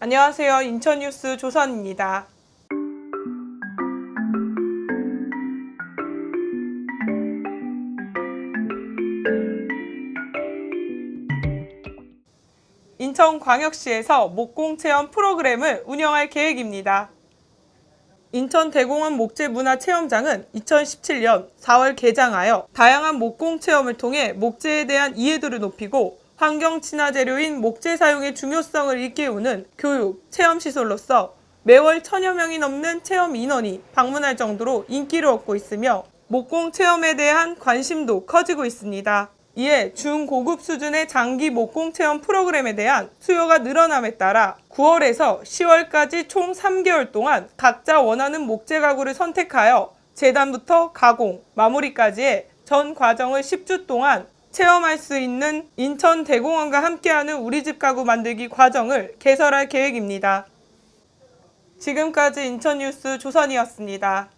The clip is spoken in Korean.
안녕하세요. 인천뉴스 조선입니다. 인천광역시에서 목공체험 프로그램을 운영할 계획입니다. 인천대공원 목재문화체험장은 2017년 4월 개장하여 다양한 목공 체험을 통해 목재에 대한 이해도를 높이고 환경 친화 재료인 목재 사용의 중요성을 일깨우는 교육, 체험 시설로서 매월 천여 명이 넘는 체험 인원이 방문할 정도로 인기를 얻고 있으며 목공 체험에 대한 관심도 커지고 있습니다. 이에 중고급 수준의 장기 목공 체험 프로그램에 대한 수요가 늘어남에 따라 9월에서 10월까지 총 3개월 동안 각자 원하는 목재 가구를 선택하여 재단부터 가공, 마무리까지의 전 과정을 10주 동안 체험할 수 있는 인천 대공원과 함께하는 우리 집 가구 만들기 과정을 개설할 계획입니다. 지금까지 인천 뉴스 조선이었습니다.